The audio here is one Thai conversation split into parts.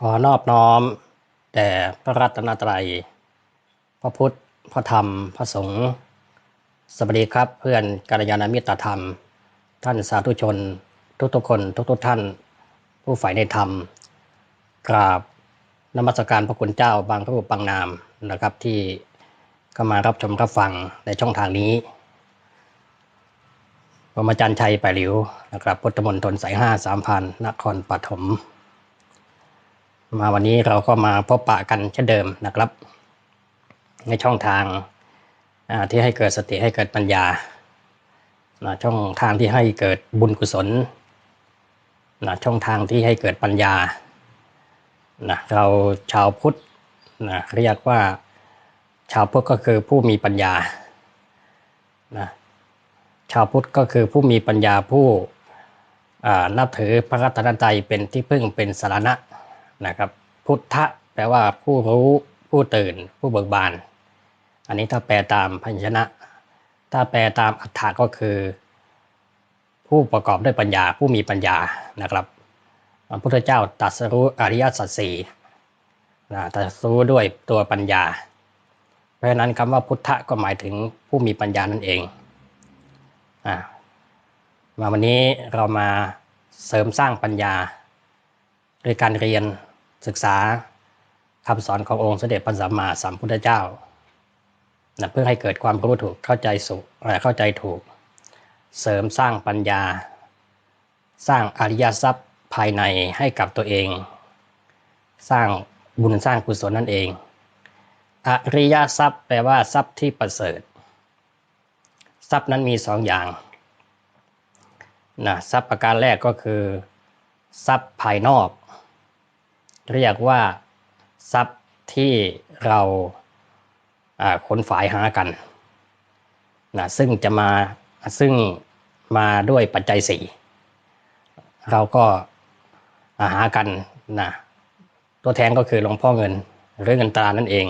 ขอนอบน้อมแด่พระรัตนตรัย พระพุทธ พระธรรม พระสงฆ์ สวัสดีครับเพื่อนกัลยาณมิตรธรรม ท่านสาธุชน ทุกๆคนทุกๆท่าน ผู้ใฝ่ในธรรม กราบนมัสการพระคุณเจ้าบางรูปบางนามนะครับที่เข้ามารับชมรับฟังในช่องทางนี้ผมอาจารย์ชัยไปหลิวนะครับพุทธมนตรสายห้าสามพันนครปฐม มาวันนี้เราก็มาพบปะกันเช่นเดิมนะครับ ในช่องทางที่ให้เกิดสติให้เกิดปัญญา ช่องทางที่ให้เกิดบุญกุศลนะช่องทางที่ให้เกิดปัญญานะเราชาวพุทธนะเรียกว่าชาวพุทธก็คือผู้มีปัญญานะชาวพุทธก็คือผู้มีปัญญาผู้นับถือพระรัตนตรัยเป็นที่พึ่งเป็นสารณะ นะครับ พุทธะแปลว่าผู้รู้ผู้ตื่น ผู้เบิกบาน อันนี้ถ้าแปลตามพันชนะ ถ้าแปลตามอัฏฐะก็คือ ผู้ประกอบด้วยปัญญาผู้มีปัญญานะครับพระพุทธเจ้าตรัสรู้อริยสัจสี่นะตรัสรู้ด้วยตัวปัญญา เพราะฉะนั้นคำว่าพุทธะก็หมายถึงผู้มีปัญญานั่นเองอ่ามาวันนี้เรามาเสริมสร้างปัญญา โดยการเรียนศึกษาคำสอนขององค์สมเด็จพระสัมมาสัมพุทธเจ้านะเพื่อให้เกิดความรู้ถูกเข้าใจสุเอ่อเข้าใจถูก เสริมสร้างปัญญา สร้างอริยทรัพย์ภายในให้กับตัวเอง สร้างบุญสร้างกุศลนั่นเอง อริยทรัพย์แปลว่าทรัพย์ที่ประเสริฐ ทรัพย์นั้นมีสองอย่างนะทรัพย์ประการแรกก็คือ ทรัพย์ภายนอก เรียกว่าทรัพย์ที่เราอ่าขนฝ่ายหากันนะซึ่งจะมาซึ่งมาด้วยปัจจัยสี่เราก็หากันนะตัวแทนก็คือหลวงพ่อเงินหรือเงินตรานั่นเอง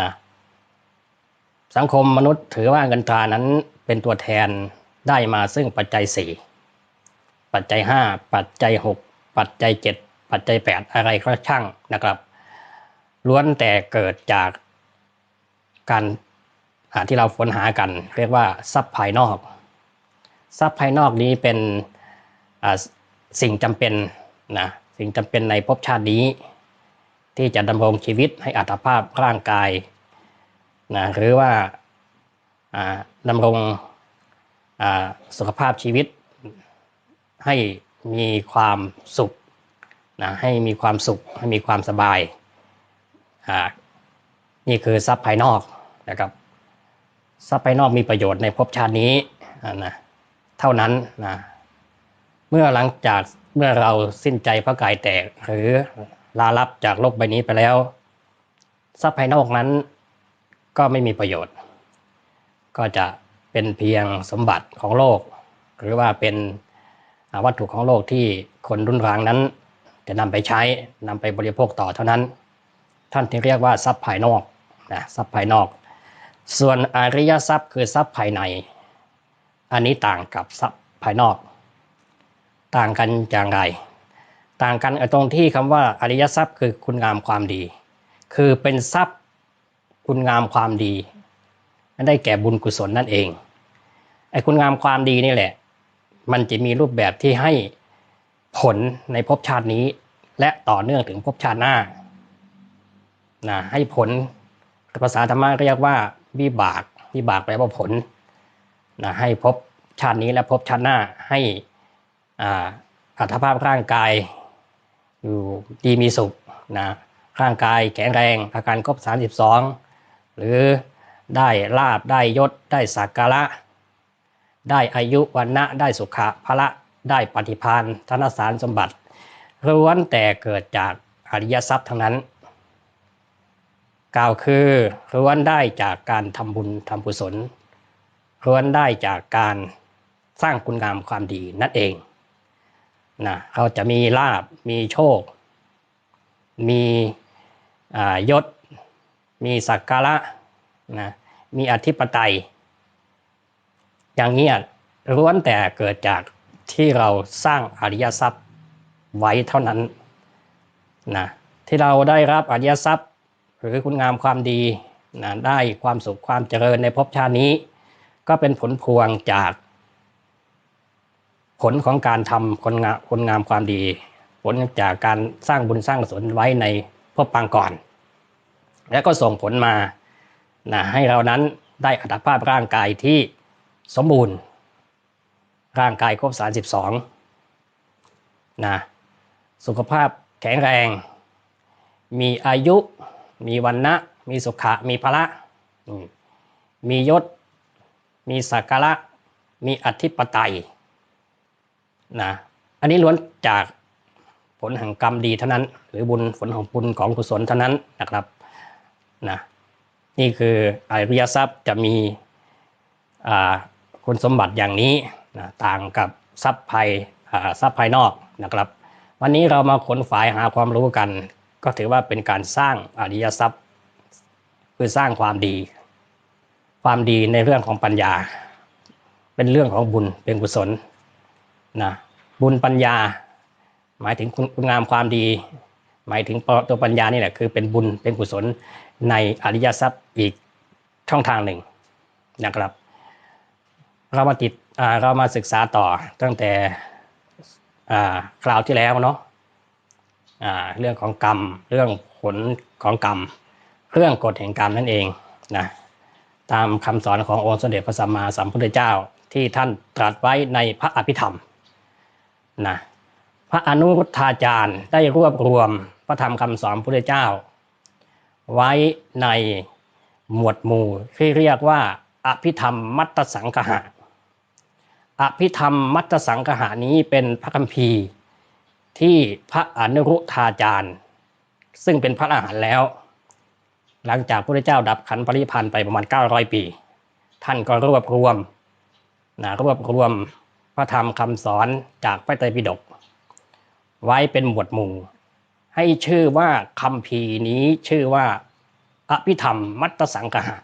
นะสังคมมนุษย์ถือว่าเงินตรานั้นเป็นตัวแทนได้มาซึ่งปัจจัยสี่ ปัจจัยห้าปัจจัยหกปัจจัยเจ็ดปัจจัยแปดอะไรก็ช่างนะครับ ล้วนแต่เกิดจากการที่เราฝนหากัน เรียกว่าทรัพย์ภายนอก ทรัพย์ภายนอกนี้เป็นสิ่งจำเป็นนะสิ่งจำเป็นในภพชาตินี้ ที่จะดำรงชีวิตให้อัตภาพร่างกายนะหรือว่าอ่าดำรงสุขภาพชีวิต ให้มีความสุขนะให้มีความสุขให้มีความสบายอ่านี่คือทรัพย์ภายนอกนะครับทรัพย์ภายนอกมีประโยชน์ในภพชาตินี้อ่านะเท่านั้นนะเมื่อหลังจากเมื่อเราสิ้นใจพระกายแตกหรือลาลับจากโลกใบนี้ไปแล้ว ทรัพย์ภายนอกนั้นก็ไม่มีประโยชน์ ก็จะเป็นเพียงสมบัติของโลก หรือว่าเป็น วัตถุของโลกที่คนรุ่นรางนั้น จะนำไปใช้นำไปบริโภคต่อเท่านั้น ท่านที่เรียกว่าทรัพย์ภายนอกนะทรัพย์ภายนอก ส่วนอริยทรัพย์คือทรัพย์ภายใน อันนี้ต่างกับทรัพย์ภายนอก ต่างกันอย่างไร ต่างกันตรงที่คำว่าอริยทรัพย์คือคุณงามความดี คือเป็นทรัพย์คุณงามความดีนั่นได้แก่บุญกุศลนั่นเองไอ้คุณงามความดีนี่แหละ มันจะมีรูปแบบที่ให้ผลในภพชาตินี้ และต่อเนื่องถึงภพชาติหน้านะให้ผลภาษาธรรมะเรียกว่าวิบากวิบากแปลว่าผลนะให้ภพชาตินี้และภพชาติหน้าให้อัตภาพร่างกายอยู่ดีมีสุขนะร่างกายแข็งแรงอาการครบ32 หรือได้ลาบได้ยศได้สักการะ ได้อายุวันนะได้สุขะพละได้ปฏิพานธนสารสมบัติล้วนแต่เกิดจากอริยทรัพย์ทั้งนั้น กล่าวคือล้วนได้จากการทำบุญทำกุศลล้วนได้จากการสร้างคุณงามความดีนั่นเองนะเขาจะมีลาบมีโชค มียศ มีสักการะนะมีอธิปไตย อย่างนี้ล้วนแต่เกิดจากที่เราสร้างอริยทรัพย์ไว้เท่านั้นนะที่เราได้รับอริยทรัพย์ หรือคุณงามความดีนะได้ความสุขความเจริญในภพชาตินี้ ก็เป็นผลพวงจาก ผลของการทำคนงามคนงามความดี ผลจากการสร้างบุญสร้างกุศลไว้ในภพปางก่อน และก็ส่งผลมานะให้เรานั้นได้อัตภาพร่างกายที่ สมบูรณ์ ร่างกายครบ 32นะสุขภาพแข็งแรง มีอายุ มีวันนะมีสุขะ มีพละมมียศ มีสักการะมีอธิปไตยนะอันนี้ล้วนจากผลแห่งกรรมดีเท่านั้น หรือบุญผลของบุญของกุศลเท่านั้นนะครับนะนี่คืออริยทรัพย์จะมีอ่า คุณสมบัติอย่างนี้นะต่างกับทรัพย์ภายทรัพย์ภายนอกนะครับ วันนี้เรามาขนฝายหาความรู้กัน ก็ถือว่าเป็นการสร้างอริยทรัพย์ คือสร้างความดี ความดีในเรื่องของปัญญา เป็นเรื่องของบุญเป็นกุศลนะบุญปัญญา หมายถึงคุณงามความดี หมายถึงตัวปัญญานี่แหละคือเป็นบุญเป็นกุศลในอริยทรัพย์อีกช่องทางหนึ่งนะครับ เรามาติดอ่าเรามาศึกษาต่อตั้งแต่อ่าคราวที่แล้วเนาะอ่าเรื่องของกรรม เรื่องผลของกรรม เรื่องกฎแห่งกรรมนั่นเองนะตามคำสอนขององค์สมเด็จพระสัมมาสัมพุทธเจ้าที่ท่านตรัสไว้ในพระอภิธรรมนะพระอนุรุทธาจารย์ได้รวบรวมพระธรรมคำสอนพระพุทธเจ้า ไว้ในหมวดหมู่ที่เรียกว่าอภิธรรมมัตตสังคหะ อภิธรรมมัตสังคหานี้เป็นพระคัมภีร์ ที่พระอนุรุธาจารย์ ซึ่งเป็นพระอรหันต์แล้ว หลังจากพระเจ้าดับขันปริพันธ์ไปประมาณ 900 ปี ท่านก็รวบรวมนะรวบรวมพระธรรมคำสอนจากพระไตรปิฎกไว้เป็นหมวดหมู่ ให้ชื่อว่าคำพีนี้ชื่อว่าอภิธรรมมัตสังคหะ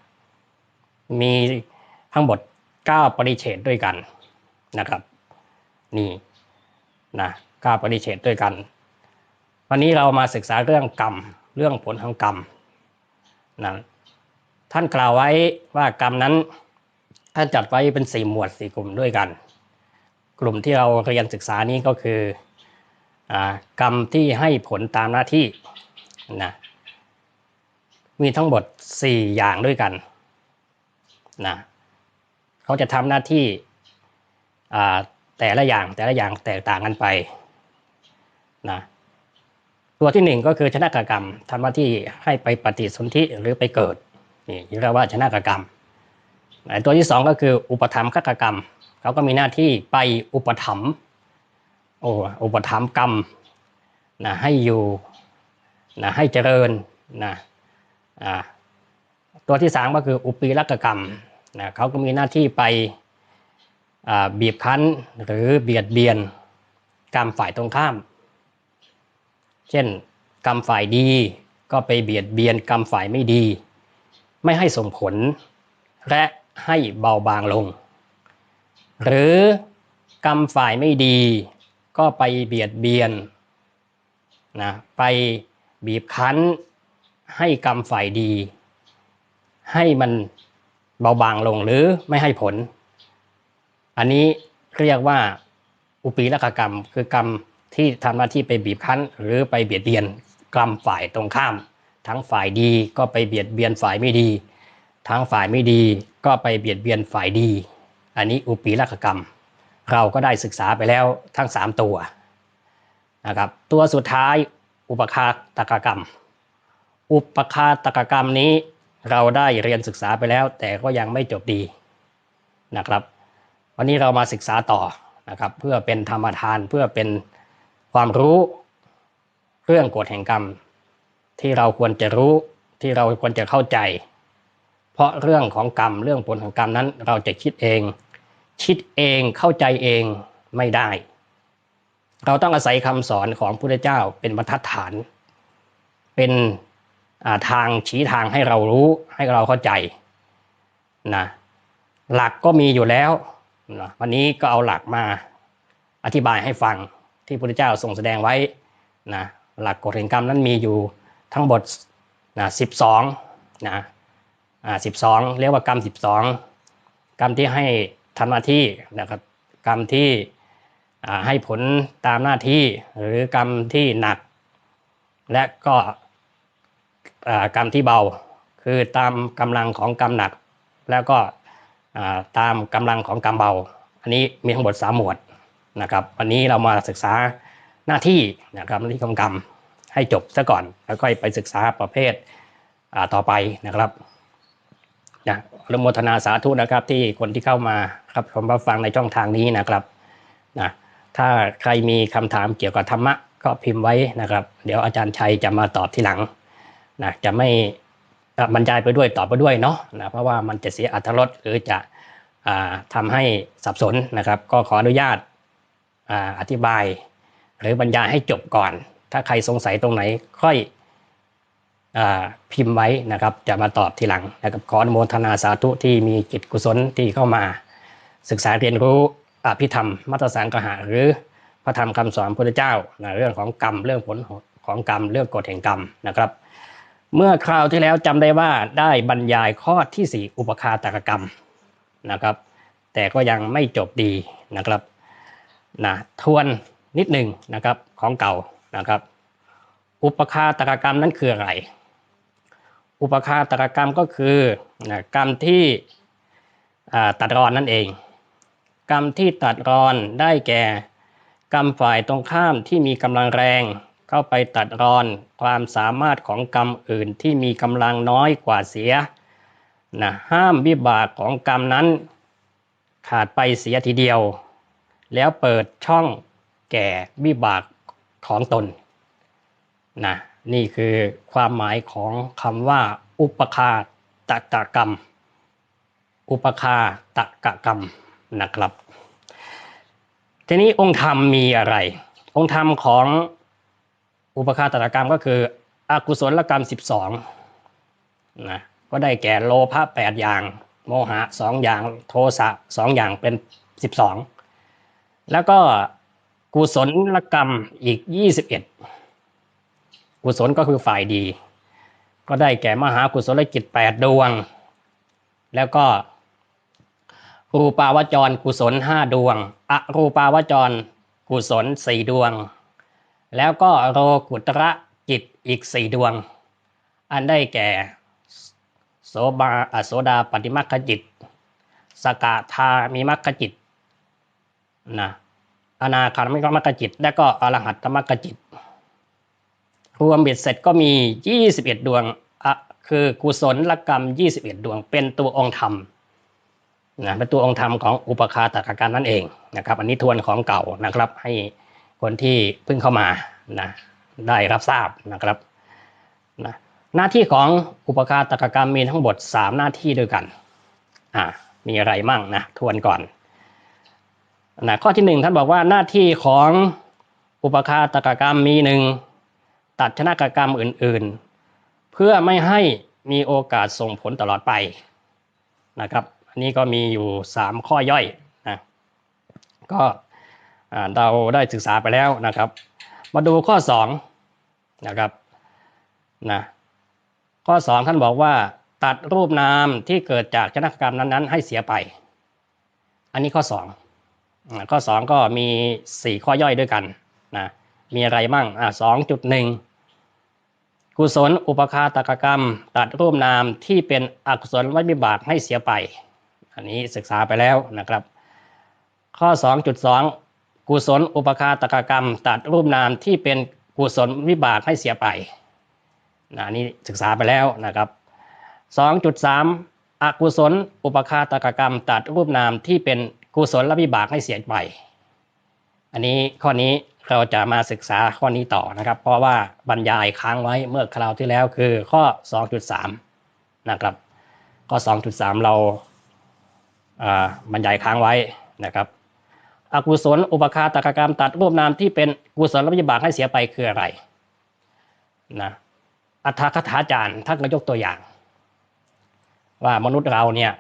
มีทั้งหมด 9 ปริเฉดด้วยกัน นะครับ นี่นะ9ปริเฉดด้วยกัน วันนี้เรามาศึกษาเรื่องกรรม เรื่องผลของกรรมนะท่านกล่าวไว้ว่ากรรมนั้นท่านจัดไว้เป็นสี่หมวดสี่กลุ่มด้วยกัน กลุ่มที่เราเรียนศึกษานี้ก็คืออกรรมที่ให้ผลตามหน้าที่นะมีทั้งหมดสี่อย่างด้วยกันนะเขาจะทำหน้าที่ แต่ละอย่างแต่ละอย่างแตกต่างกันไปนะตัวที่หนึ่งก็คือชนะกกรรมทำหน้าที่ให้ไปปฏิสนธิหรือไปเกิดนี่เรียกว่าชนะกกรรมตัวที่สองก็คืออุปธรรมขกกรรมเขาก็มีหน้าที่ไปอุปถัมภ์โอ้อุปถัมภ์กรรมนะให้อยู่นะให้เจริญนะอ่าตัวที่สามก็คืออุปีรักกรรมนะเขาก็มีหน้าที่ไป บีบคั้นหรือเบียดเบียนกรรมฝ่ายตรงข้าม เช่น กรรมฝ่ายดีก็ไปเบียดเบียนกรรมฝ่ายไม่ดี ไม่ให้ส่งผล และให้เบาบางลง หรือกรรมฝ่ายไม่ดี ก็ไปเบียดเบียนนะไปบีบคั้น ให้กรรมฝ่ายดี ให้มันเบาบางลงหรือไม่ให้ผล อันนี้เรียกว่าอุปีรกกรรม คือกรรมที่ทำหน้าที่ไปบีบคั้น หรือไปเบียดเบียนกรรมฝ่ายตรงข้าม ทั้งฝ่ายดีก็ไปเบียดเบียนฝ่ายไม่ดี ทั้งฝ่ายไม่ดีก็ไปเบียดเบียนฝ่ายดี อันนี้อุปีรกกรรม เราก็ได้ศึกษาไปแล้วทั้งสามตัวนะครับตัวสุดท้ายอุปคาตกกรรม อุปคาตกกรรมนี้เราได้เรียนศึกษาไปแล้ว แต่ก็ยังไม่จบดีนะครับ วันนี้เรามาศึกษาต่อนะครับ เพื่อเป็นธรรมทานเพื่อเป็นความรู้เรื่องกฎแห่งกรรม ที่เราควรจะรู้ที่เราควรจะเข้าใจ เพราะเรื่องของกรรมเรื่องผลของกรรมนั้น เราจะคิดเอง คิดเองเข้าใจเองไม่ได้ เราต้องอาศัยคำสอนของพระพุทธเจ้าเป็นบรรทัดฐาน เป็นทางชี้ทางให้เรารู้ให้เราเข้าใจนะหลักก็มีอยู่แล้ว นะวันนี้ก็เอาหลักมาอธิบายให้ฟังที่พระพุทธเจ้าทรงแสดงไว้นะหลักกฎแห่งกรรมนั้นมีอยู่ทั้งหมดนะสิบสองนะอ่าสิบสองเรียกว่ากรรมสิบสองกรรมที่ให้ทำหน้าที่นะครับกรรมที่อ่าให้ผลตามหน้าที่หรือกรรมที่หนัก และก็อ่ากรรมที่เบาคือตามกำลังของกรรมหนัก แล้วก็ ตามกำลังของกรรมเบา อันนี้มีทั้งหมดสามหมวดนะครับ วันนี้เรามาศึกษาหน้าที่นะครับหน้าที่ของกรรมให้จบซะก่อน แล้วก็ไปศึกษาประเภทอ่าต่อไปนะครับนะอนุโมทนาสาธุนะครับที่คนที่เข้ามาครับชมรับฟังในช่องทางนี้นะครับนะถ้าใครมีคำถามเกี่ยวกับธรรมะก็พิมพ์ไว้นะครับ เดี๋ยวอาจารย์ชัยจะมาตอบทีหลังนะจะไม่ บรรยายไปด้วยตอบไปด้วยเนาะนะเพราะว่ามันจะเสียอรรถรสหรือจะอ่าทำให้สับสนนะครับ ก็ขออนุญาตอาอธิบาย หรือบรรยายให้จบก่อน ถ้าใครสงสัยตรงไหนค่อยอพิมพ์ไว้นะครับ จะมาตอบทีหลังนะครับขออนุโมทนาสาธุที่มีจิตกุศลที่เข้ามา ศึกษาเรียนรู้อภิธรรมมัตสังกหะหรือพระธรรมคำสอนพระพุทธเจ้านะเรื่องของกรรมเรื่องผลของกรรมเรื่องกฎแห่งกรรมนะครับ เมื่อคราวที่แล้วจำได้ว่าได้บรรยายข้อที่สี่อุปคาตกกรรมนะครับ แต่ก็ยังไม่จบดีนะครับนะทวนนิดหนึ่งนะครับของเก่านะครับ อุปคาตกกรรมนั้นคืออะไร อุปคาตกกรรมก็คือนะกรรมที่ตัดรอนนั่นเอง กรรมที่ตัดรอนได้แก่ กรรมฝ่ายตรงข้ามที่มีกำลังแรง เข้าไปตัดรอนความสามารถของกรรมอื่นที่มีกำลังน้อยกว่าเสียนะห้ามวิบากของกรรมนั้นขาดไปเสียทีเดียว แล้วเปิดช่องแก่วิบากของตนนะนี่คือความหมายของคำว่า อุปคาตะกกรรม อุปคาตะกกรรมนะครับ ทีนี้องค์ธรรมมีอะไร องค์ธรรมของ อุปคาตกกรรมก็คืออกุศลกรรม 12นะก็ได้แก่โลภะแปดอย่าง โมหะสองอย่างโทสะสองอย่างเป็นสิบสองแล้วก็กุศลกรรมอีกยี่สิบเอ็ดกุศลก็คือฝ่ายดี ก็ได้แก่มหากุศลจิตแปดดวง แล้วก็รูปาวจรกุศลห้าดวงอรูปาวจรกุศลสี่ดวง แล้วก็โลกุตระจิตอีกสี่ดวง อันได้แก่โสบาอโสดาปฏิมัคคจิต สกทามีมัคคจิตนะอนาคามิมัคคจิต และก็อรหัตมัคคจิต รวมเบ็ดเสร็จก็มี 21 ดวงอะคือกุศลลกรรม 21 ดวง เป็นตัวองค์ธรรมนะเป็นตัวองค์ธรรมของอุปคาตกการนั่นเองนะครับ อันนี้ทวนของเก่านะครับให้ คนที่เพิ่งเข้ามานะได้รับทราบนะครับนะหน้าที่ของอุปการตกกรรมมีทั้งหมด 3 หน้าที่ด้วยกันอ่ามีอะไรมั่งนะทวนก่อนนะข้อที่หนึ่งท่านบอกว่าหน้าที่ของอุปการตกกรรมมีหนึ่งตัดชนะกกรรมอื่นๆ เพื่อไม่ให้มีโอกาสส่งผลตลอดไปนะครับ อันนี้ก็มีอยู่ 3 ข้อย่อยนะก็ เราได้ศึกษาไปแล้วนะครับ มาดูข้อ2นะครับนะข้อสองท่านบอกว่าตัดรูปนามที่เกิดจากชนะกรรมนั้นๆ ให้เสียไป อันนี้ข้อสองข้อสองก็มีสี่ข้อย่อยด้วยกันนะมีอะไรมั่งอ่าสองจุดหนึ่งกุศลอุปคาตกกรรม ตัดรูปนามที่เป็นอกุศลวิบากให้เสียไป อันนี้ศึกษาไปแล้วนะครับ ข้อ 2.2 กุศลอุปคาตกกรรม ตัดรูปนามที่เป็นกุศลวิบากให้เสียไปนะนี่ศึกษาไปแล้วนะครับ 2.3 อกุศล อุปคาตกกรรม ตัดรูปนามที่เป็นกุศลและวิบากให้เสียไป อันนี้ข้อนี้เราจะมาศึกษาข้อนี้ต่อนะครับ เพราะว่าบรรยายค้างไว้เมื่อคราวที่แล้วคือข้อ 2.3 นะครับ ข้อ 2.3 เราบรรยายค้างไว้นะครับ อกุศลอุปคาตกรรมตัดรูปนามที่เป็นกุศลวิบากให้เสียไปคืออะไรนะอัฏฐคถาจารย์ท่านก็ยกตัวอย่าง ว่ามนุษย์เราเนี่ย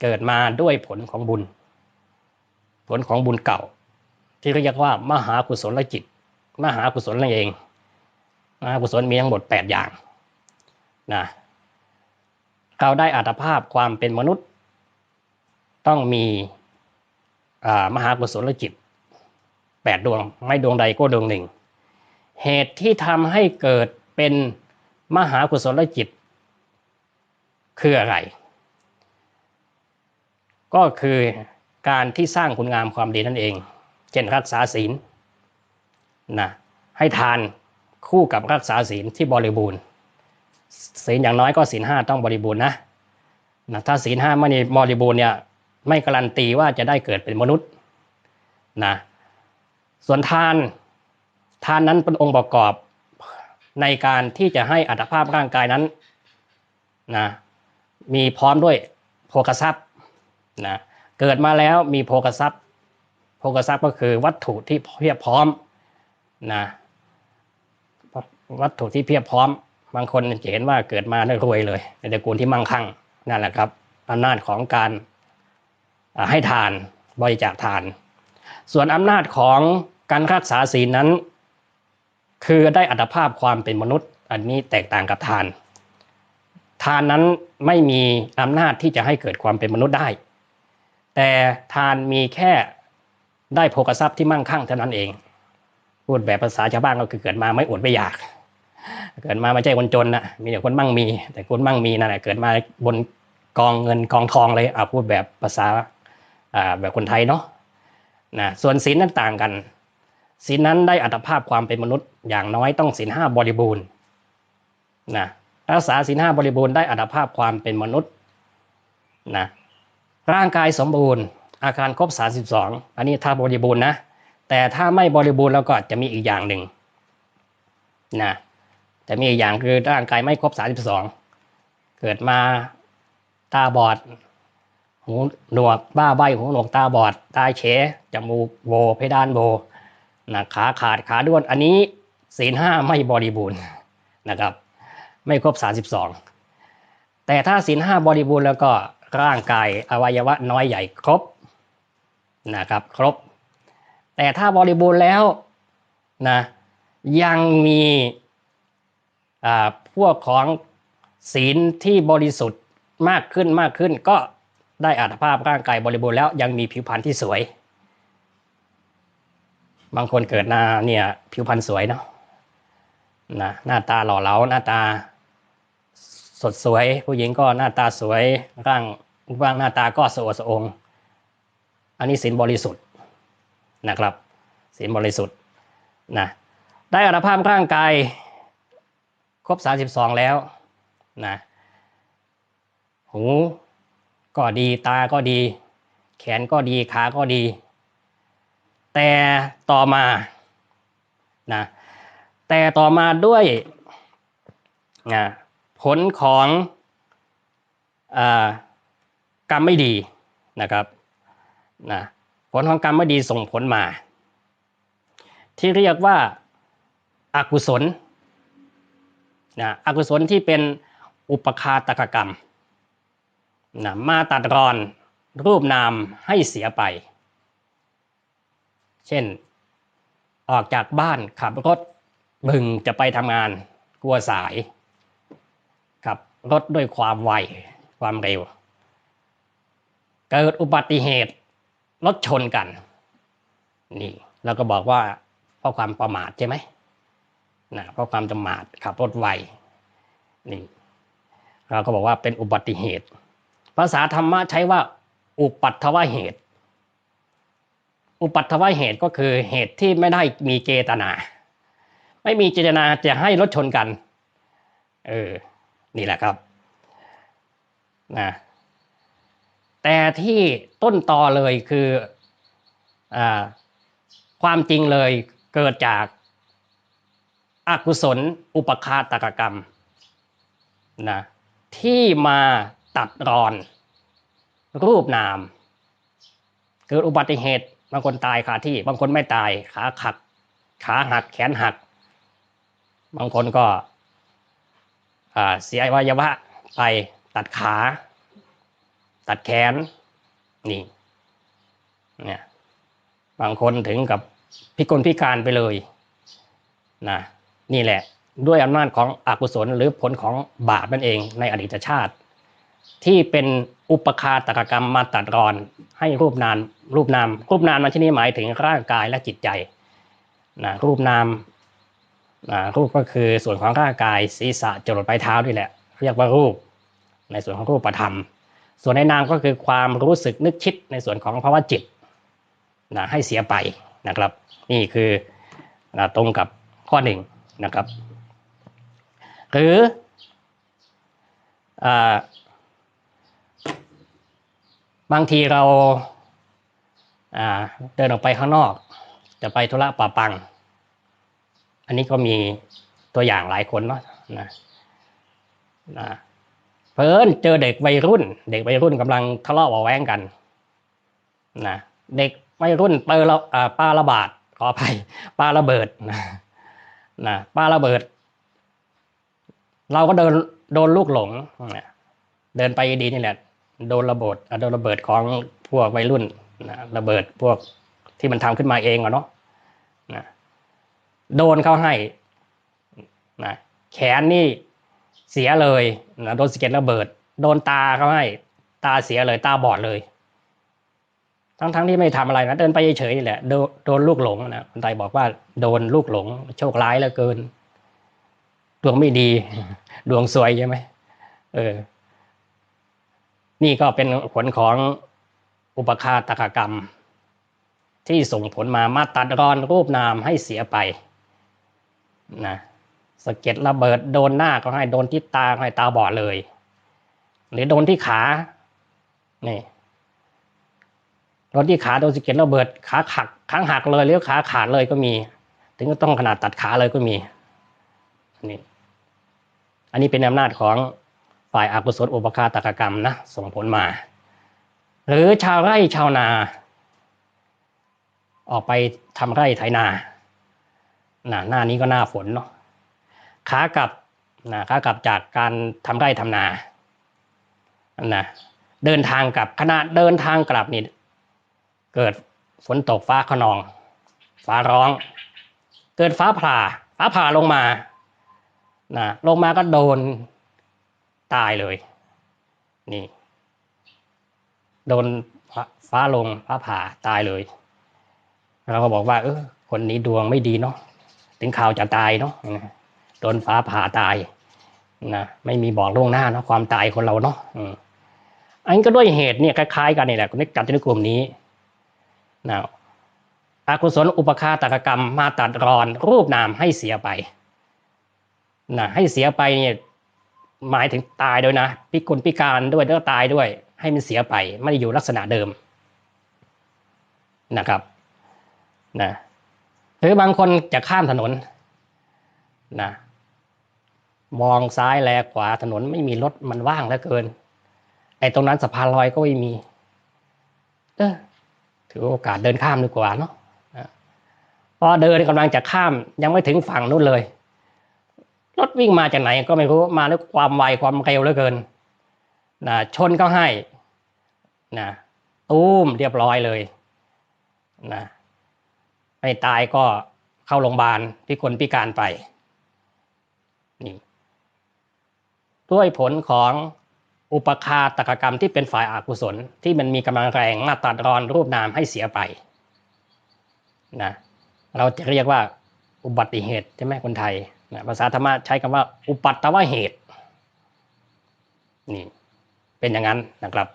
เกิดมาด้วยผลของบุญ ผลของบุญเก่า ที่เรียกว่ามหากุศลจิต มหากุศลนั่นเองมหากุศลมีทั้งหมดแปดอย่างนะเราได้อัตภาพความเป็นมนุษย์ ต้องมี มหากุศลจิตแปดดวง ไม่ดวงใดก็ดวงหนึ่ง เหตุที่ทำให้เกิดเป็นมหากุศลจิต คืออะไร ก็คือการที่สร้างคุณงามความดีนั่นเอง เช่นรักษาศีลนะให้ทานคู่กับรักษาศีลที่บริบูรณ์ศีลอย่างน้อยก็ศีลห้าต้องบริบูรณ์นะนะถ้าศีลห้าไม่บริบูรณ์เนี่ย ไม่การันตีว่าจะได้เกิดเป็นมนุษย์นะส่วนทานทานนั้นเป็นองค์ประกอบในการที่จะให้อัตภาพร่างกายนั้นนะมีพร้อมด้วยโภคทรัพย์นะเกิดมาแล้วมีโภคทรัพย์โภคทรัพย์ก็คือวัตถุที่เพียบพร้อมนะวัตถุที่เพียบพร้อม บางคนจะเห็นว่าเกิดมาได้รวยเลยในตระกูลที่มั่งคั่งนั่นแหละครับอำนาจของการ ให้ทานบริจาคทาน ส่วนอำนาจของการรักษาศีลนั้น คือได้อัตภาพความเป็นมนุษย์ อันนี้แตกต่างกับทาน ทานนั้นไม่มีอำนาจที่จะให้เกิดความเป็นมนุษย์ได้ แต่ทานมีแค่ได้โภคทรัพย์ที่มั่งคั่งเท่านั้นเอง พูดแบบภาษาชาวบ้านก็คือเกิดมาไม่อดไม่อยาก เกิดมาไม่ใช่คนจนนะมีแต่คนมั่งมี แต่คนมั่งมีนั่นแหละเกิดมาบนกองเงินกองทองเลยเอาพูดแบบภาษา แบบคนไทยเนาะนะส่วนศีลนั้นต่างกันศีลนั้นได้อัตภาพความเป็นมนุษย์อย่างน้อยต้องศีลห้าบริบูรณ์นะรักษาศีลห้าบริบูรณ์ได้อัตภาพความเป็นมนุษย์นะร่างกายสมบูรณ์ อาการครบ 32 อันนี้ถ้าบริบูรณ์นะแต่ถ้าไม่บริบูรณ์แล้วก็จะมีอีกอย่างหนึ่งนะจะมีอีกอย่างคือร่างกายไม่ครบ 32 เกิดมาตาบอด หูหนวกบ้าใบหูหนวกตาบอด ตาเฉจมูกโบเพดานโบนะขาขาดขาด้วน อันนี้ศีลห้าไม่บริบูรณ์นะครับ ไม่ครบ 32 แต่ถ้าศีลห้าบริบูรณ์แล้วก็ร่างกายอวัยวะน้อยใหญ่ครบนะครับครบ แต่ถ้าบริบูรณ์แล้วนะยังมีพวกของศีลที่บริสุทธิ์มากขึ้นมากขึ้นก็ ได้อัตภาพร่างกายบริบูรณ์แล้วยังมีผิวพรรณที่สวย บางคนเกิดมาเนี่ยผิวพรรณสวยเนาะนะหน้าตาหล่อเหลาหน้าตา สดสวย ผู้หญิงก็หน้าตาสวยร่างร่างหน้าตาก็สะโอดสองอันนี้ศีลบริสุทธิ์นะครับศีลบริสุทธิ์นะได้อัตภาพร่างกายครบ 32 แล้วนะหู ก็ดีตาก็ดี แขนก็ดีขาก็ดี แต่ต่อมานะแต่ต่อมาด้วยนะผลของอกรรมไม่ดีนะครับนะผลของกรรมไม่ดีส่งผลมา ที่เรียกว่าอากุศลนะอกุศลที่เป็นอุปคาตกรรม นะมาตัดรอนรูปนามให้เสียไป เช่น ออกจากบ้านขับรถบึงจะไปทำงานกลัวสายขับรถด้วยความไวความเร็ว เกิดอุบัติเหตุรถชนกัน นี่เราก็บอกว่าเพราะความประมาทใช่ไหมนะเพราะความประมาทขับรถไวนี่เราก็บอกว่าเป็นอุบัติเหตุ ภาษาธรรมะใช้ว่า อุปัตถวเหตุ อุปัตถวเหตุก็คือเหตุที่ไม่ได้มีเจตนา ไม่มีเจตนาจะให้รถชนกัน เออ นี่แหละครับนะแต่ที่ต้นตอเลยคืออความจริงเลยเกิดจากอากุศลอุปคาตกรรมนะที่มา ตัดรอน รูปนาม เกิดอุบัติเหตุ บางคนตายคาที่ บางคนไม่ตาย ขาขัด ขาหัก แขนหัก บางคนก็เสียอวัยวะไปตัดขา ตัดแขน นี่เนี่ยบางคนถึงกับพิกลพิการไปเลยนะนี่แหละด้วยอำนาจของอกุศลหรือผลของบาปนั่นเองในอดีตชาติ ที่เป็นอุปคาตกรรมมาตัดรอน ให้รูปนามรูปนามรูปนามในที่นี้หมายถึงร่างกายและจิตใจนะรูปนามนะรูปก็คือส่วนของร่างกายศีรษะจรดปลายเท้านี่แหละ เรียกว่ารูป ในส่วนของรูปธรรม ส่วนในนามก็คือความรู้สึกนึกคิดในส่วนของภาวะจิตนะให้เสียไปนะครับ นี่คือนะตรงกับข้อหนึ่งนะครับ หรืออา บางทีเราเดินออกไปข้างนอก จะไปธุระป่าปัง อันนี้ก็มีตัวอย่างหลายคนเนาะนะนะเพิ่นเจอเด็กวัยรุ่น เด็กวัยรุ่นกำลังทะเลาะเบาแว้งกันนะเด็กวัยรุ่นเปิดละอ่าระบาดขออภัยปาระเบิดนะนะปาระเบิด เราก็เดินโดนลูกหลงนะเดินไปดีนี่แหละ โดนระเบิดโดนระเบิดของพวกวัยรุ่นนะระเบิดพวกที่มันทำขึ้นมาเองอะเนาะนะโดนเขาให้นะแขนนี่เสียเลยนะโดนสะเก็ดระเบิด โดนตาเขาให้ ตาเสียเลยตาบอดเลย ทั้งทั้งที่ไม่ทำอะไรนะเดินไปเฉยๆนี่แหละโดนโดนลูกหลงนะคนไทยบอกว่าโดนลูกหลง โชคร้ายเหลือเกิน ดวงไม่ดี ดวงสวยใช่ไหมเออ นี่ก็เป็นผลของอุปคาตกกรรม ที่ส่งผลมามาตัดรอนรูปนามให้เสียไปนะสะเก็ดระเบิดโดนหน้าก็ให้โดนที่ตาให้ตาบอดเลย หรือโดนที่ขานี่โดนที่ขาโดนสะเก็ดระเบิดขาหักขาหักเลยหรือขาขาดเลยก็มี ถึงก็ต้องขนาดตัดขาเลยก็มีนี่อันนี้เป็นอำนาจของ ฝ่ายอากุศลอุปคาตกกรรมนะส่งผลมา หรือชาวไร่ชาวนา ออกไปทำไร่ไถนานะหน้านี้ก็หน้าฝนเนาะขากลับนะขากลับจากการทำไร่ทำนานะเดินทางกลับขณะเดินทางกลับนี่เกิดฝนตกฟ้าขนอง ฟ้าร้อง เกิดฟ้าผ่าฟ้าผ่าลงมานะลงมาก็โดน ตายเลย นี่ โดนฟ้าลงฟ้าผ่าตายเลยเราก็บอกว่า เออคนนี้ดวงไม่ดีเนาะถึงข่าวจะตายเนาะโดนฟ้าผ่าตายนะไม่มีบอกล่วงหน้าเนาะความตายคนเราเนาะอันก็ด้วยเหตุเนี่ยคล้ายๆกันนี่แหละในกัจจนกลุ่มนี้นะอากุศลอุปคาตกกรรมมาตัดรอนรูปนามให้เสียไปนะให้เสียไปเนี่ย หมายถึงตายด้วยนะพิกลพิการด้วยแล้วก็ตายด้วย ให้มันเสียไปไม่ได้อยู่ลักษณะเดิมนะครับนะหรือบางคนจะข้ามถนนนะมองซ้ายแลขวาถนนไม่มีรถมันว่างเหลือเกินไอ้ตรงนั้นสะพานลอยก็ไม่มี เออถือโอกาสเดินข้ามดีกว่าเนาะนะพอเดินกำลังจะข้ามยังไม่ถึงฝั่งนู้นเลย รถวิ่งมาจากไหนก็ไม่รู้มาด้วยความไวความเร็วเหลือเกินนะชนก็ให้นะตู้มเรียบร้อยเลยนะไม่ตายก็เข้าโรงพยาบาลพิกลพิการไปนี่ด้วยผลของอุปคาตกรรมที่เป็นฝ่ายอากุศล ที่มันมีกำลังแรงมาตัดรอนรูปนามให้เสียไปนะเราจะเรียกว่าอุบัติเหตุใช่ไหมคนไทย นะภาษาธรรมะใช้คำว่า อุปัตตวเหตุนี่เป็นอย่างนั้นนะครับ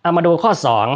เอามาดูข้อสอง